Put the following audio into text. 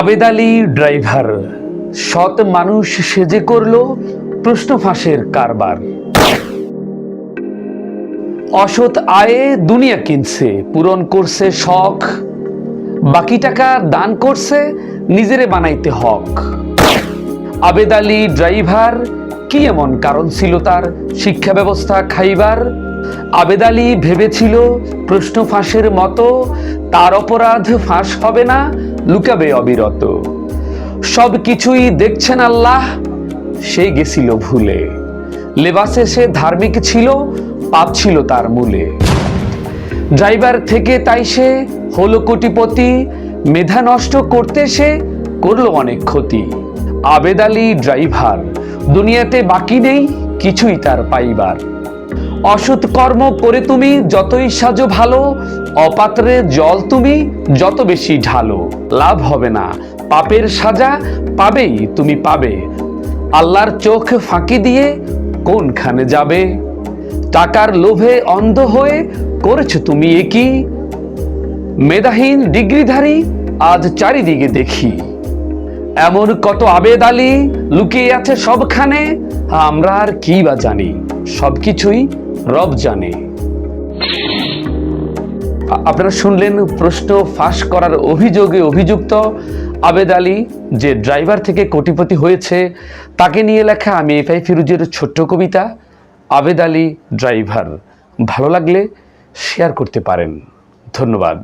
আবেদ Ali driver, সৎ মানুষ সেজে করল, প্রশ্ন ফাঁসের কারবার। অসৎ আয়ে দুনিয়া কিনছে, পূরণ করছে শখ। বাকি টাকা দান করছে, নিজেরে বানাইতে হক। আবেদ আলী ড্রাইভার, কি এমন কারণ ছিল তার শিক্ষা ব্যবস্থা খাইবার? আবেদ আলী ভেবেছিল, প্রশ্ন ফাঁসের মতো তার অপরাধ ফাঁস হবে না লুকাবে অবিরত। সব কিছুই দেখছেন আল্লাহ সে গেছিল ভুলে। লেবাসে সে ধার্মিক ছিল, পাপ ছিল তার মূলে। ড্রাইভার থেকে তাই সে হলো কোটিপতি, মেধা নষ্ট করতে সে করল অনেক ক্ষতি। আবেদ আলী ড্রাইভার, দুনিয়াতে বাকি নেই, কিছুই তার পাইবার। অসৎ কর্ম করে তুমি যতই সাজো ভালো অপাত্রে জল তুমি, যত বেশি ঢালো, লাভ হবে না। পাপের সাজা পাবেই তুমি পাবে। আল্লাহর চোখ ফাঁকি দিয়ে কোনখানে যাবে? টাকার লোভে অন্ধ হয়ে করেছ তুমি একই মেধাহীন ডিগ্রিধারী আজ চারিদিকে দেখি। এমন কত আবেদ আলী লুকিয়ে আছে সবখানে, আমরা আর কি বা জানি? সবকিছুই রব জানে। আপনারা শুনলেন প্রশ্ন ফাঁস করার অভিযোগে অভিযুক্ত আবেদ আলী, যে ড্রাইভার থেকে কোটিপতি হয়েছে, তাকে নিয়ে লেখা আমি এফআই ফিরুজের ছোট্ট কবিতা, আবেদ আলী ড্রাইভার। ভালো লাগলে শেয়ার করতে পারেন। ধন্যবাদ।